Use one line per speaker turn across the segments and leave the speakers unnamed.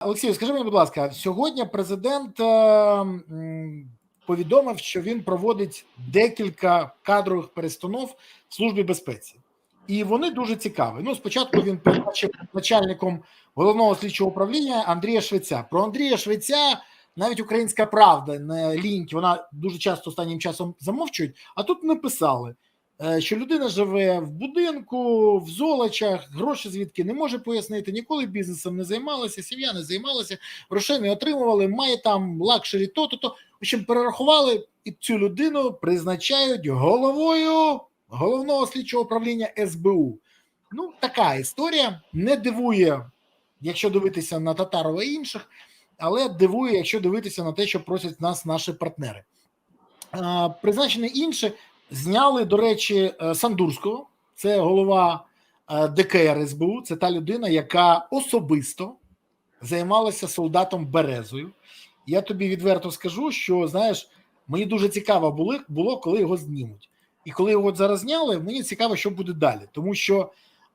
Олексію, скажи мені, будь ласка, сьогодні президент е, повідомив, що він проводить декілька кадрових перестанов в службі безпеці, і вони дуже цікаві. Ну, спочатку він призначив начальником головного слідчого управління Андрія Швеця. Про Андрія Швеця навіть українська правда не ліньки, вона дуже часто останнім часом замовчують. А тут написали, що людина живе в будинку, в золочах, гроші звідки не може пояснити, ніколи бізнесом не займалася, сім'я не займалася, грошей не отримували, має там лакшері, то то то. В общем, перерахували і цю людину призначають головою головного слідчого управління СБУ. Ну, така історія не дивує, якщо дивитися на Татарова і інших, але дивує, якщо дивитися на те, що просять нас наші партнери. А, Призначені інші зняли, до речі, е, Сандурського, це голова е, ДКР СБУ, це та людина, яка особисто займалася солдатом Березою. Я тобі відверто скажу, що знаєш, мені дуже цікаво було, було коли його знімуть. І коли його зараз зняли, мені цікаво, що буде далі. Тому що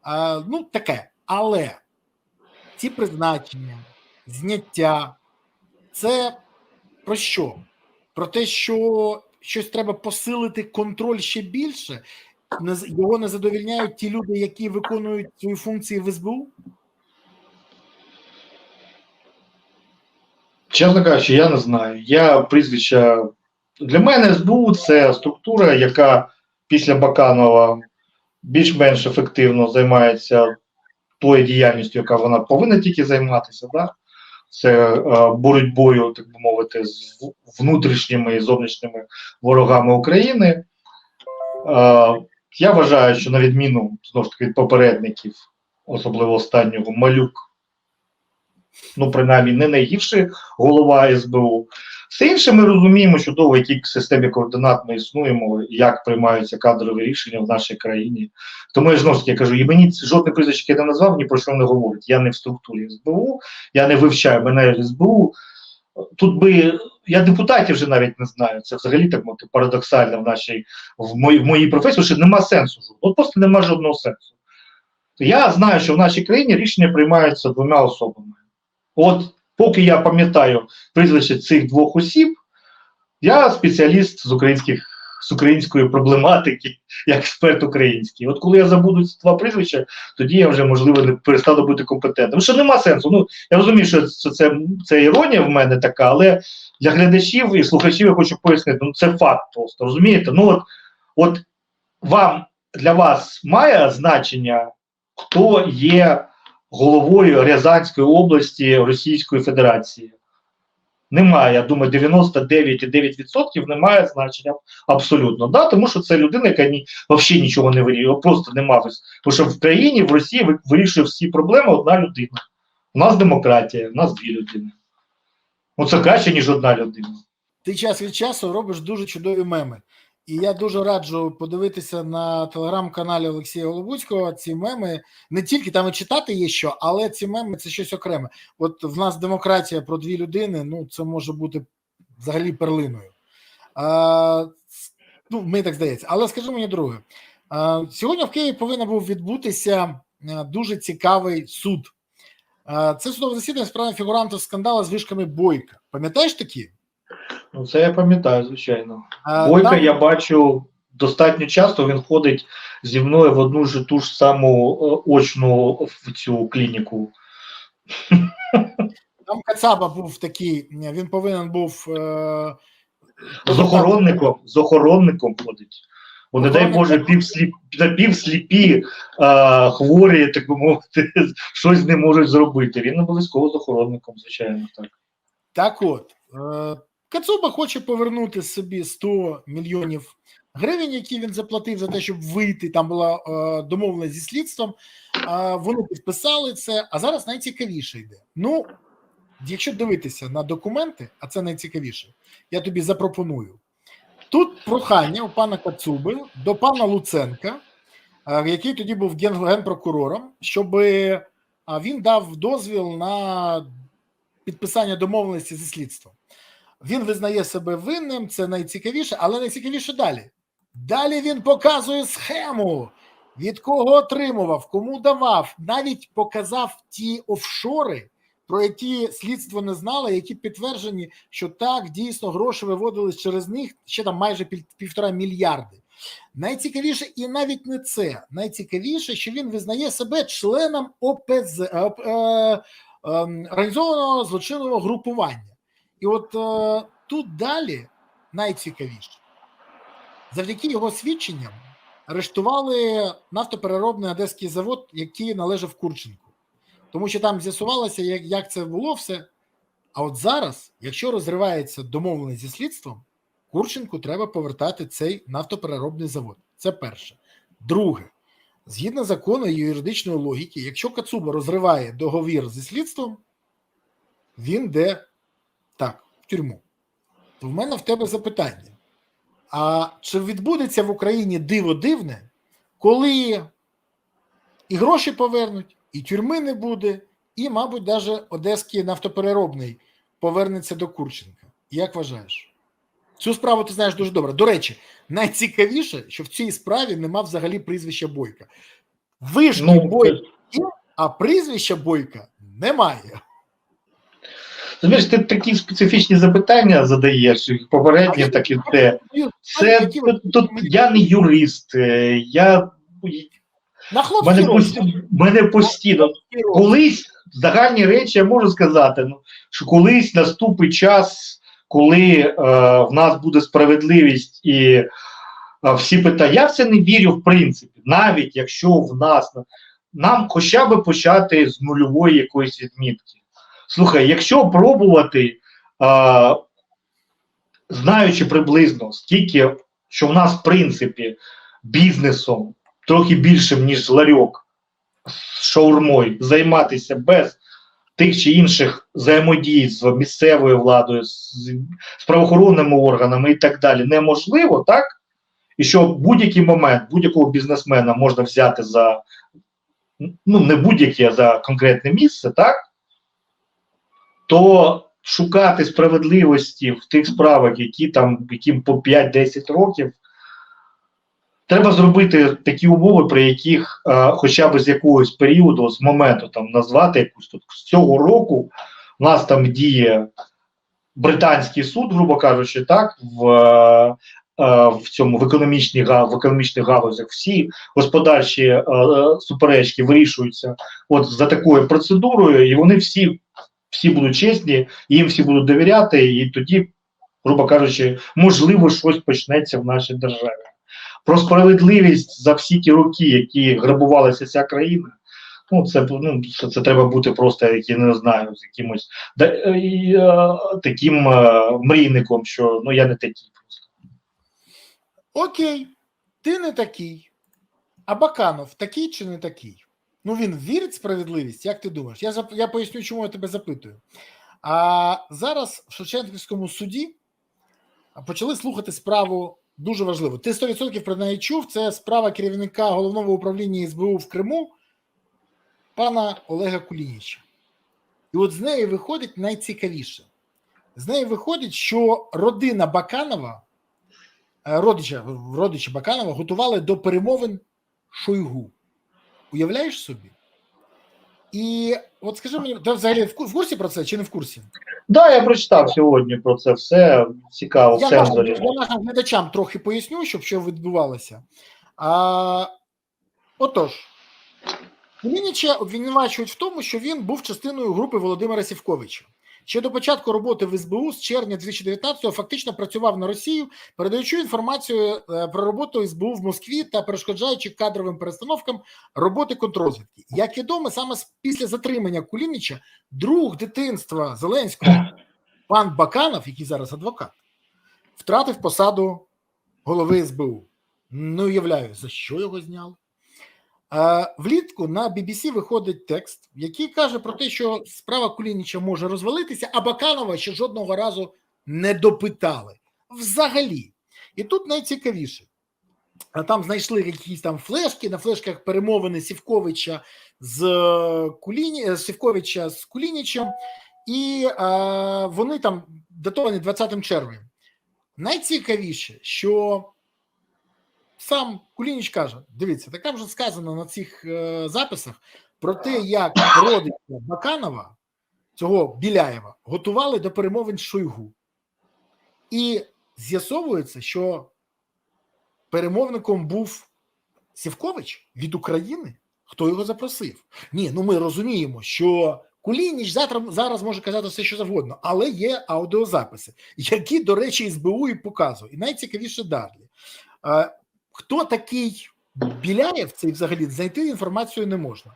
е, ну таке, але ці призначення, зняття це про що? Про те, що щось треба посилити контроль ще більше. Його не задовільняють ті люди, які виконують свої функції в СБУ.
Чесно кажучи, я не знаю. Я прізвища. Для мене СБУ це структура, яка після Баканова більш-менш ефективно займається тою діяльністю, яка вона повинна тільки займатися. Да? Це е, боротьбою, так би мовити, з внутрішніми і зовнішніми ворогами України. Е, я вважаю, що на відміну знову ж таки від попередників, особливо останнього, малюк ну, принаймні, не найгірший голова СБУ. Все інше ми розуміємо чудово, в якій системі координат ми існуємо, як приймаються кадрові рішення в нашій країні. Тому я знову ж таки кажу, і мені жодне прізвище, не назвав, ні про що не говорить. Я не в структурі СБУ, я не вивчаю мене СБУ. Тут би я депутатів вже навіть не знаю. Це взагалі так мовити парадоксально в нашій в моїй, в моїй професії, що нема сенсу. От просто нема жодного сенсу. Я знаю, що в нашій країні рішення приймаються двома особами. От поки я пам'ятаю прізвище цих двох осіб, я спеціаліст з українських з української проблематики, як експерт український. От коли я забуду ці два прізвища, тоді я вже можливо не перестану бути компетентним. Що нема сенсу. Ну я розумію, що це, це, це іронія в мене така, але для глядачів і слухачів я хочу пояснити. Ну це факт просто розумієте? Ну от, от вам для вас має значення, хто є головою Рязанської області Російської Федерації. Немає, я думаю, 99,9% немає значення абсолютно. Да? Тому що це людина, яка ні, взагалі нічого не вирішує, просто нема. Тому що в країні, в Росії вирішує всі проблеми одна людина. У нас демократія, у нас дві людини. Ну це краще, ніж одна людина.
Ти час від часу робиш дуже чудові меми. І я дуже раджу подивитися на телеграм-каналі Олексія Голобуцького ці меми. Не тільки там і читати є що, але ці меми це щось окреме. От в нас демократія про дві людини, ну це може бути взагалі перлиною. А, ну, мені так здається. Але скажи мені друге. А, сьогодні в Києві повинен був відбутися дуже цікавий суд. А, це судове засідання справи фігурантів скандалу з вишками Бойка. Пам'ятаєш такі?
Ну це я пам'ятаю, звичайно.
А,
Бойка
там-
я бачу достатньо часто. Він ходить зі мною в одну ж ту ж саму е, очну в цю клініку.
Там Кацаба був такий, він повинен був. Е,
З охоронником, з охоронником ходить. Бо, не дай Боже, півсліп, напівсліпі е, хворі, так би мовити, щось не можуть зробити. Він обов'язково з охоронником, звичайно, так.
Так от, е, Кацуба хоче повернути собі 100 мільйонів гривень, які він заплатив за те, щоб вийти. Там була е, домовленість зі слідством. Е, вони підписали це, а зараз найцікавіше йде. Ну, якщо дивитися на документи, а це найцікавіше, я тобі запропоную. Тут прохання у пана Кацуби до пана Луценка, е, який тоді був ген- генпрокурором, щоб він дав дозвіл на підписання домовленості зі слідством. Він визнає себе винним, це найцікавіше, але найцікавіше далі. Далі він показує схему, від кого отримував, кому давав, навіть показав ті офшори, про які слідство не знало, які підтверджені, що так дійсно гроші виводились через них ще там майже півтора мільярди. Найцікавіше, і навіть не це. Найцікавіше, що він визнає себе членом ОПЗ е, е, е, організованого злочинного групування. І от е, тут далі найцікавіше. Завдяки його свідченням арештували нафтопереробний одеський завод, який належав Курченку. Тому що там з'ясувалося, як, як це було все. А от зараз, якщо розривається домовленість зі слідством, Курченку треба повертати цей нафтопереробний завод. Це перше. Друге, згідно закону і юридичної логіки, якщо Кацуба розриває договір зі слідством, він де так, в тюрму. То в мене в тебе запитання: а чи відбудеться в Україні диво дивне, коли і гроші повернуть, і тюрми не буде, і, мабуть, навіть Одеський нафтопереробний повернеться до Курченка? Як вважаєш? Цю справу ти знаєш дуже добре. До речі, найцікавіше, що в цій справі нема взагалі прізвища Бойка. Вишки
Ну,
Бойка є, а прізвища Бойка немає.
Знаєш, ти такі специфічні запитання задаєш, попередні, так і те. Це тут, тут я не юрист, е, я
На
мене, мене постійно колись загальні речі я можу сказати, ну, що колись наступить час, коли е, в нас буде справедливість і е, всі питання. Я в це не вірю, в принципі, навіть якщо в нас нам хоча б почати з нульової якоїсь відмітки. Слухай, якщо пробувати, е, знаючи приблизно, скільки що в нас, в принципі, бізнесом трохи більшим, ніж ларьок з шаурмою, займатися без тих чи інших взаємодій з місцевою владою, з, з правоохоронними органами і так далі, неможливо, так? І що в будь-який момент будь-якого бізнесмена можна взяти за ну, не будь-яке, а за конкретне місце, так? То шукати справедливості в тих справах, які там яким по 5-10 років, треба зробити такі умови, при яких е, хоча б з якогось періоду, з моменту там назвати якусь тут з цього року, у нас там діє британський суд, грубо кажучи, так, в, е, е, в цьому в економічній га- в економічних галузях. Всі господарчі е, е, суперечки вирішуються от за такою процедурою, і вони всі, всі будуть чесні, їм всі будуть довіряти, і тоді, грубо кажучи, можливо, щось почнеться в нашій державі. Про справедливість за всі ті роки, які грабувалася ця країна. Ну, це ну, це, це треба бути просто, я не знаю, з якимось да, е, і, е, таким е, мрійником, що ну я не такий просто.
Окей, ти не такий. А Баканов такий чи не такий? Ну він вірить в справедливість, як ти думаєш? Я я поясню, чому я тебе запитую. А зараз в Шевченківському суді почали слухати справу дуже важливу. Ти 100% про неї чув. Це справа керівника головного управління СБУ в Криму пана Олега Кулініча. І от з неї виходить найцікавіше. З неї виходить, що родина Баканова е, родича, родичі Баканова готували до перемовин Шойгу. Уявляєш собі? І от скажи мені, ти взагалі в курсі про це чи не в курсі?
Да, я прочитав сьогодні про це все. Цікаво,
Я нашим, я нашим глядачам трохи поясню, щоб що відбувалося. А, отож, Кулініча обвинувачують в тому, що він був частиною групи Володимира Сівковича. Ще до початку роботи в СБУ з червня 2019-го фактично працював на Росію, передаючи інформацію е, про роботу СБУ в Москві та перешкоджаючи кадровим перестановкам роботи контрозвідки. Як відомо, саме після затримання Кулініча друг дитинства Зеленського, пан Баканов, який зараз адвокат, втратив посаду голови СБУ. Не уявляю, за що його зняли. Влітку на BBC виходить текст, який каже про те, що справа Кулініча може розвалитися, а Баканова ще жодного разу не допитали. Взагалі. І тут найцікавіше. А Там знайшли якісь там флешки, на флешках перемовини Сівковича з е, Куліні, е, Сівковича з Кулінічем, і е, вони там датовані 20 червня. Найцікавіше, що сам Кулініч каже: дивіться, така вже сказано на цих е, записах про те, як родича Баканова цього Біляєва готували до перемовин Шойгу. І з'ясовується, що перемовником був Сівкович від України. Хто його запросив? Ні, ну ми розуміємо, що Кулініч завтра зараз може казати все, що завгодно, але є аудіозаписи, які, до речі, СБУ і показує. І найцікавіше далі. Хто такий Біляєв, цей взагалі знайти інформацію не можна.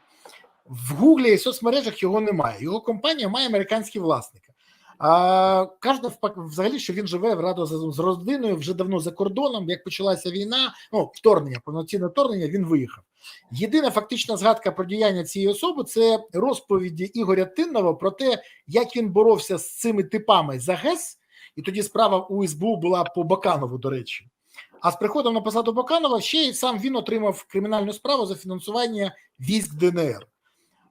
В Гуглі і соцмережах його немає. Його компанія має американські власники. А каже взагалі, що він живе разом з родиною вже давно за кордоном. Як почалася війна, ну вторгнення, повноцінне вторгнення, він виїхав. Єдина фактична згадка про діяння цієї особи це розповіді Ігоря Тиннова про те, як він боровся з цими типами за ГЕС, і тоді справа у СБУ була по Баканову, до речі. А з приходом на посаду Баканова ще й сам він отримав кримінальну справу за фінансування військ ДНР.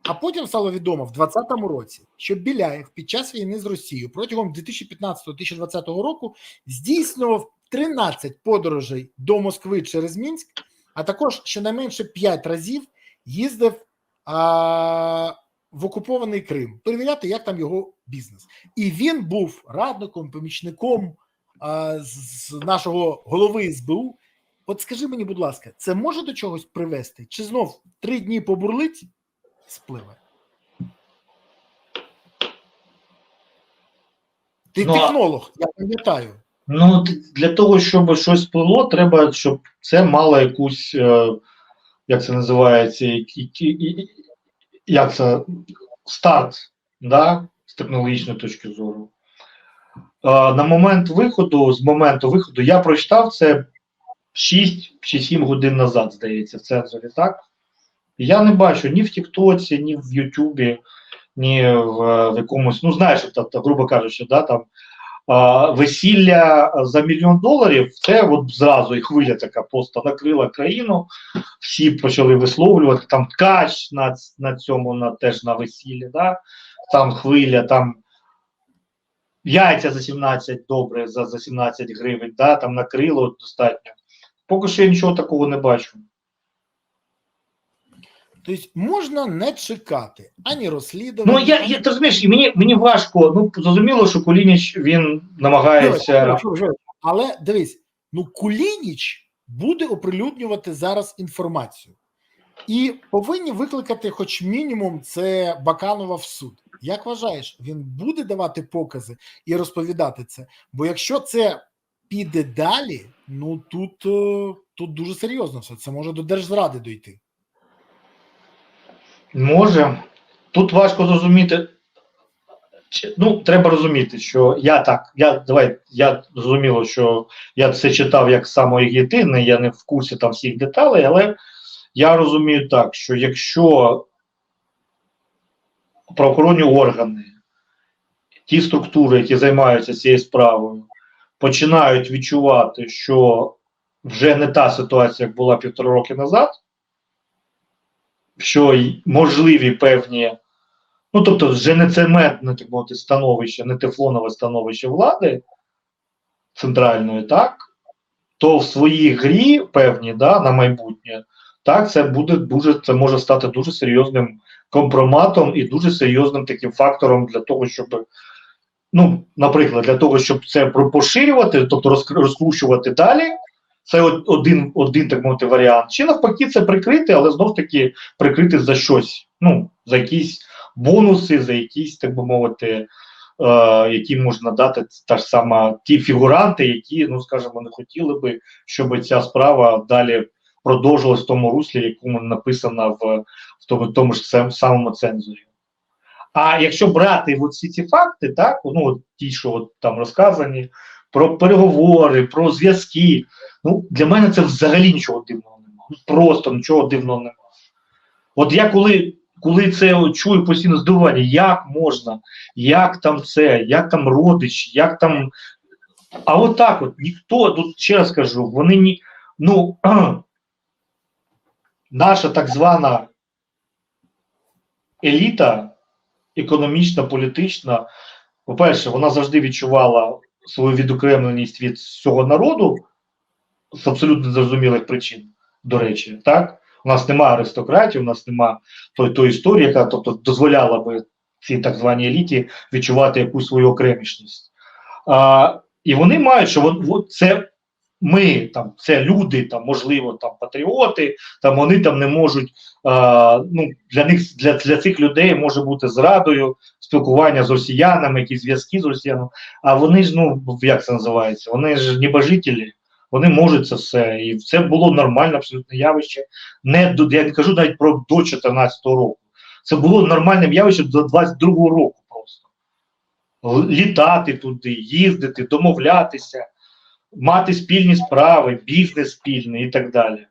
А потім стало відомо в 2020 році, що Біляєв під час війни з Росією протягом 2015-2020 року здійснював 13 подорожей до Москви через Мінськ, а також щонайменше 5 разів їздив а, в окупований Крим перевіряти, як там його бізнес. І він був радником, помічником з нашого голови СБУ. От скажи мені, будь ласка, це може до чогось привести? Чи знов три дні побурлить? спливе. Ти
Ну,
технолог, я пам'ятаю.
Ну, для того, щоб щось сплило, треба, щоб це мало якусь, е, як це називається, як це, старт, да, з технологічної точки зору. Е, на момент виходу, з моменту виходу, я прочитав це 6 чи 7 годин назад, здається, в цензорі, так? Я не бачу ні в Тіктоці, ні в Ютубі, ні в, в якомусь, ну знаєш, тобто, грубо кажучи, да, там а, весілля за мільйон доларів, це от зразу і хвиля така просто накрила країну. Всі почали висловлювати там ткач на, на цьому, на теж на весіллі, да? там хвиля, там яйця за 17 добре, за, за 17 гривень, да? там накрило достатньо. Поки що я нічого такого не бачу.
Тобто можна не чекати ані розслідування.
Ну я, я ти розумієш, і мені мені важко. Ну зрозуміло, що Кулініч він намагається.
Але дивись, ну Кулініч буде оприлюднювати зараз інформацію, і повинні викликати, хоч мінімум, це Баканова в суд. Як вважаєш, він буде давати покази і розповідати це? Бо якщо це піде далі, ну тут, е, тут дуже серйозно все. Це може до держзради дойти.
Може. Тут важко зрозуміти. Ну, треба розуміти, що я так, я давай, я зрозуміло, що я це читав як самоєдине, я не в курсі там всіх деталей, але я розумію так, що якщо правоохоронні органи, ті структури, які займаються цією справою, починають відчувати, що вже не та ситуація, як була півтора роки назад, що можливі певні, ну тобто, вже не цементне так мовити, становище, не тефлонове становище влади центральної, так, то в своїй грі певні да, на майбутнє, так, це буде дуже, це може стати дуже серйозним компроматом і дуже серйозним таким фактором для того, щоб. Ну, наприклад, для того, щоб це поширювати, тобто розк- розкручувати далі, це один, один так мовити, варіант. Чи навпаки, це прикрити, але знов таки прикрити за щось. Ну, за якісь бонуси, за якісь, так би мовити, е, які можна дати та ж сама ті фігуранти, які, ну скажімо, не хотіли би, щоб ця справа далі продовжилась в тому руслі, якому написана в, в тому, тому ж самому цензурі. А якщо брати от всі ці факти, так, ну от ті, що от там розказані, про переговори, про зв'язки, ну для мене це взагалі нічого дивного немає. Просто нічого дивного немає. От я коли, коли це чую постійно здивування, як можна, як там це, як там родич, як там. А от так от ніхто, тут ще раз кажу, вони ні. Ну, наша так звана еліта економічна, політична, по-перше, вона завжди відчувала свою відокремленість від всього народу з абсолютно зрозумілих причин, до речі, так? У нас немає аристократії, у нас немає той, той історії, яка тобто, дозволяла би цій так званій еліті відчувати якусь свою окремішність. А, і вони мають, що це ми, там, це люди, там, можливо, там патріоти, там вони там не можуть. А, ну, для них для, для цих людей може бути зрадою спілкування з росіянами, якісь зв'язки з росіянами. А вони ж, ну як це називається? Вони ж небожителі, вони можуть це все. І це було нормальне абсолютно явище. Не до я не кажу навіть про до 14-го року. Це було нормальним явищем до 22 року просто. Літати туди, їздити, домовлятися, мати спільні справи, бізнес спільний і так далі.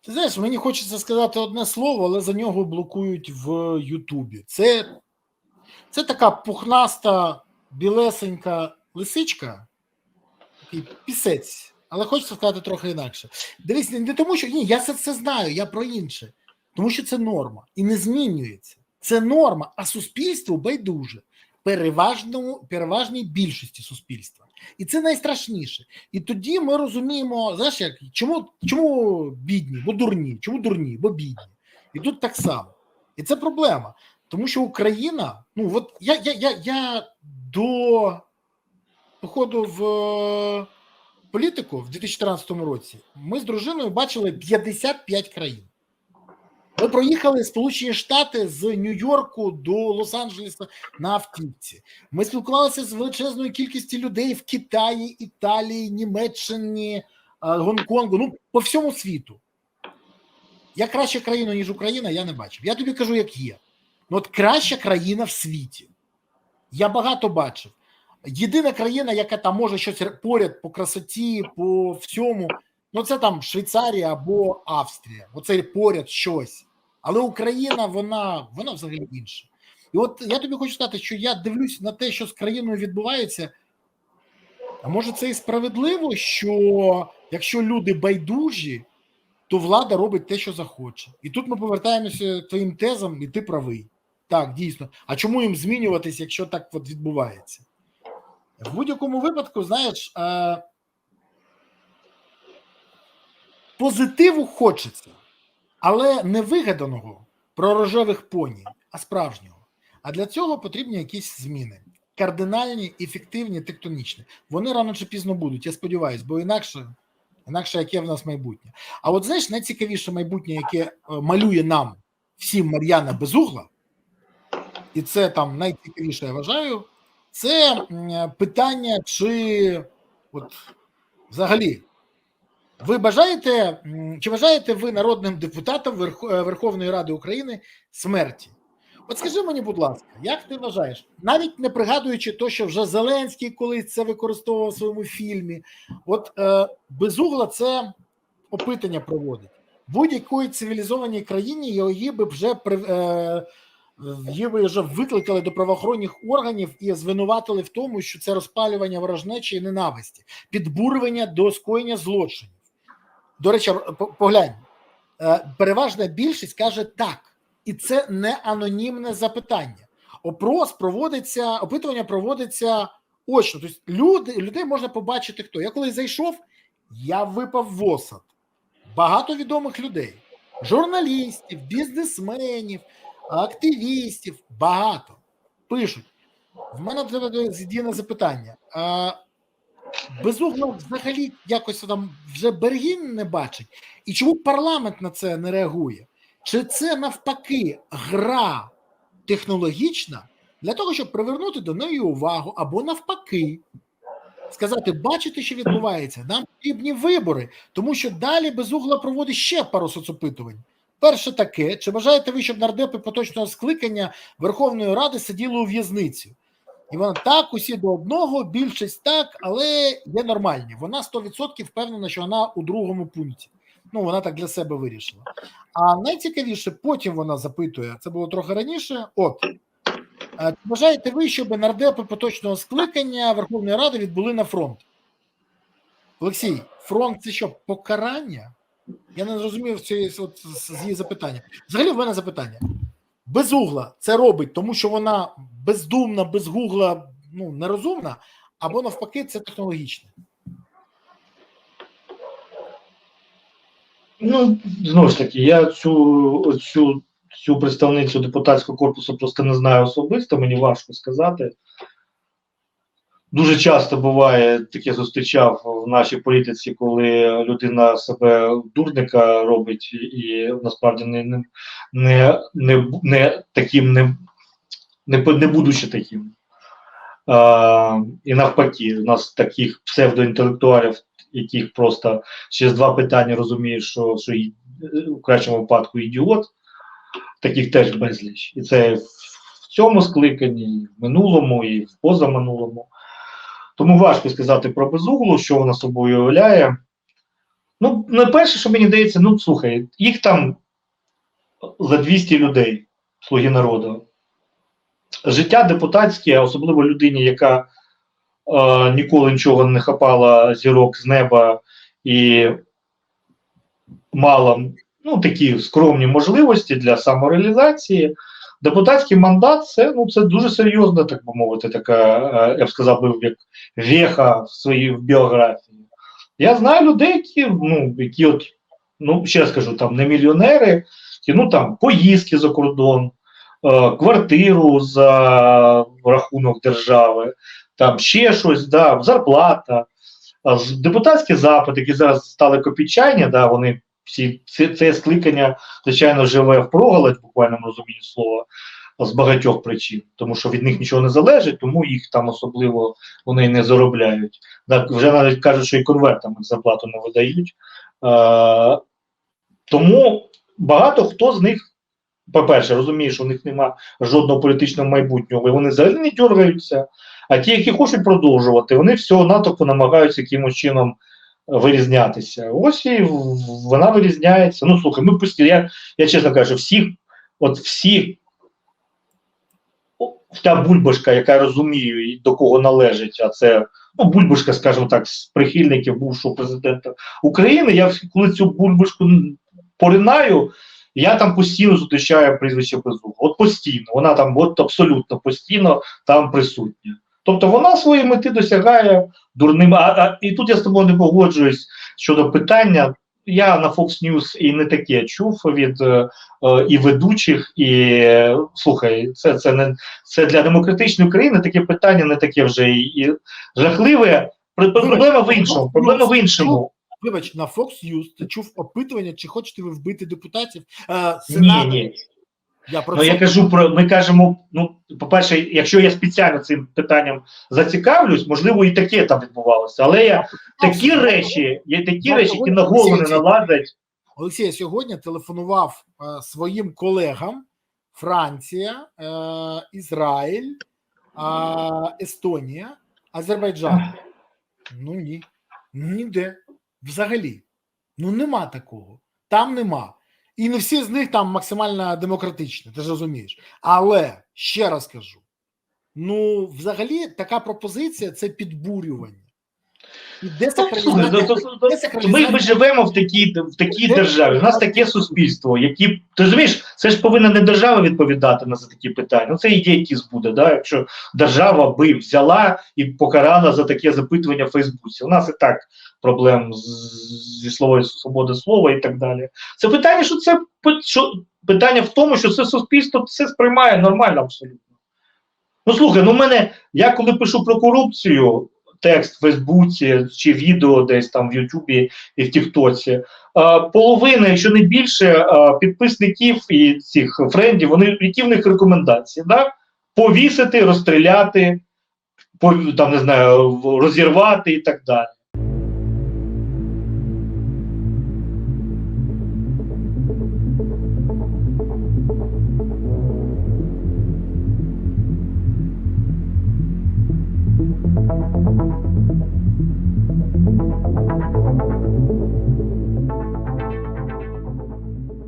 Ти знаєш, мені хочеться сказати одне слово, але за нього блокують в Ютубі. Це, це така пухнаста, білесенька лисичка, такий пісець. Але хочеться сказати трохи інакше. Дивись, не тому, що ні, я це, це знаю, я про інше. Тому що це норма і не змінюється. Це норма, а суспільство байдуже. Переважному, переважній більшості суспільства. І це найстрашніше. І тоді ми розуміємо, знаєш, як чому, чому бідні, бо дурні, чому дурні, бо бідні. І тут так само. І це проблема. Тому що Україна, ну от я, я, я, я до походу в е, політику в 2014 році ми з дружиною бачили 55 країн. Ми проїхали Сполучені Штати з Нью-Йорку до Лос-Анджелеса на автівці. Ми спілкувалися з величезною кількістю людей в Китаї, Італії, Німеччині, Гонконгу, ну по всьому світу. Я краща країна, ніж Україна, я не бачив. Я тобі кажу, як є. Ну, от краща країна в світі. Я багато бачив. Єдина країна, яка там може щось поряд по красоті, по всьому, ну це там Швейцарія або Австрія. Оце поряд щось. Але Україна, вона, вона взагалі інша. І от я тобі хочу сказати, що я дивлюсь на те, що з країною відбувається. А може це і справедливо, що якщо люди байдужі, то влада робить те, що захоче. І тут ми повертаємося твоїм тезам, і ти правий. Так, дійсно. А чому їм змінюватись, якщо так от відбувається? В будь-якому випадку, знаєш, е, позитиву хочеться, але не вигаданого про рожевих поні, а справжнього. А для цього потрібні якісь зміни. Кардинальні, ефективні, тектонічні. Вони рано чи пізно будуть, я сподіваюся, бо інакше, інакше яке в нас майбутнє. А от знаєш, найцікавіше майбутнє, яке е, малює нам всім Мар'яна Безугла, і це там найцікавіше, я вважаю, це питання, чи от взагалі ви бажаєте, чи вважаєте ви народним депутатом Верх- е, Верховної Ради України смерті? От скажи мені, будь ласка, як ти вважаєш, навіть не пригадуючи то, що вже Зеленський колись це використовував в своєму фільмі, от е, безугла це опитання проводить будь-якої цивілізованій країні її би вже е, її би вже викликали до правоохоронних органів і звинуватили в тому, що це розпалювання ворожнечі і ненависті, підбурювання до скоєння злочинів. До речі, поглянь, е, переважна більшість каже так, і це не анонімне запитання. Опрос проводиться, опитування проводиться очно. Тобто люди, людей можна побачити хто. Я коли зайшов, я випав в осад. Багато відомих людей, журналістів, бізнесменів, активістів, багато пишуть. В мене до тебе єдине запитання. А, взагалі якось там вже берегінь не бачить. І чому парламент на це не реагує? Чи це навпаки гра технологічна для того, щоб привернути до неї увагу, або навпаки, сказати, бачите, що відбувається, нам потрібні вибори, тому що далі безугла проводить ще пару соцопитувань. Перше таке: чи бажаєте ви, щоб нардепи поточного скликання Верховної Ради сиділи у в'язниці? І вона так, усі до одного, більшість так, але є нормальні. Вона 100% впевнена, що вона у другому пункті. Ну, вона так для себе вирішила. А найцікавіше, потім вона запитує, це було трохи раніше. От е, бажаєте ви, щоб нардепи поточного скликання Верховної Ради відбули на фронт? Олексій, фронт це що, покарання? Я не зрозумів цієї з її запитання. Взагалі, в мене запитання. Без угла це робить, тому що вона бездумна, без гугла, ну, нерозумна, або навпаки, це технологічне.
Ну, знову ж таки, я цю, цю цю представницю депутатського корпусу просто не знаю особисто, мені важко сказати. Дуже часто буває таке зустрічав в нашій політиці, коли людина себе дурника робить і насправді не, не, не, не, таким, не, не, не будучи таким. А, і навпаки, у нас таких псевдоінтелектуалів, яких просто через два питання розумієш, що, що у кращому випадку ідіот, таких теж безліч. І це в цьому скликанні, в минулому, і в позаминулому. Тому важко сказати про безуглу, що вона собою уявляє. Ну, найперше, що мені здається, ну слухай, їх там за 200 людей, слуги народу. Життя депутатське, особливо людині, яка е, ніколи нічого не хапала зірок з неба і мала ну, такі скромні можливості для самореалізації. Депутатський мандат це, ну, це дуже серйозна, так би мовити, така, е, я б сказав, би, як веха в своїй в біографії. Я знаю людей, які, ну, які от, ну, ще раз кажу, там не мільйонери, які, ну там поїздки за кордон, е, квартиру за рахунок держави, там ще щось, да, зарплата, депутатські запити, які зараз стали копійчані, да, вони всі це, це скликання, звичайно, живе в проголодь, в буквальному розумінні слова, з багатьох причин, тому що від них нічого не залежить, тому їх там особливо вони не заробляють. Так, вже навіть кажуть, що і конвертами зарплату не видають. Е, тому багато хто з них, по-перше, розуміє, що в них немає жодного політичного майбутнього, і вони взагалі не дергаються. А ті, які хочуть продовжувати, вони всього натовпу намагаються якимось чином вирізнятися. Ось і вона вирізняється. Ну, слухай, ми постійно, я, я чесно кажу, всіх, от всі, та бульбашка, яка розуміє, і до кого належить, а це ну, бульбашка, скажімо так, з прихильників бувшого президента України. Я коли цю бульбашку поринаю, я там постійно зустрічаю прізвище Безугла. От постійно, вона там от абсолютно постійно там присутня. Тобто вона свої мети досягає дурним. А, а і тут я з тобою не погоджуюсь щодо питання. Я на Fox News і не таке чув від е, е, і ведучих, і слухай, це, це не це для демократичної країни таке питання не таке вже і, і жахливе. Пр- Проблема в іншому. Проблема в іншому.
Вибач, на Fox News ти чув опитування, чи хочете ви вбити депутатів е,
Ні, ні.
Я про
Ну
це
я кажу про ми кажемо. Ну, по-перше, якщо я спеціально цим питанням зацікавлюсь, можливо, і таке там відбувалося. Але я такі речі, є такі речі, які на голову не налазять.
Олексій я сьогодні телефонував е, своїм колегам Франція, е, Ізраїль, е, Естонія, Азербайджан. Ну ні, ніде. Взагалі. Ну нема такого. Там нема. І не всі з них там максимально демократичні, ти ж розумієш. Але ще раз кажу: ну, взагалі, така пропозиція це підбурювання. І
Ми, ми живемо в такій, в такій державі. У нас таке суспільство, які ти розумієш, це ж повинна не держава відповідати на за такі питання. Ну це ідіотізм буде, да? якщо держава би взяла і покарала за таке запитування в Фейсбуці. У нас і так проблем зі словою свободи слова і так далі. Це питання, що це що, питання в тому, що це суспільство це сприймає нормально абсолютно. Ну слухай, ну мене я коли пишу про корупцію, текст в Фейсбуці чи відео десь там в Ютубі і в Тіктоці, половина, якщо не більше, підписників і цих френдів, вони які в них рекомендації, да? повісити, розстріляти, там не знаю, розірвати і так далі.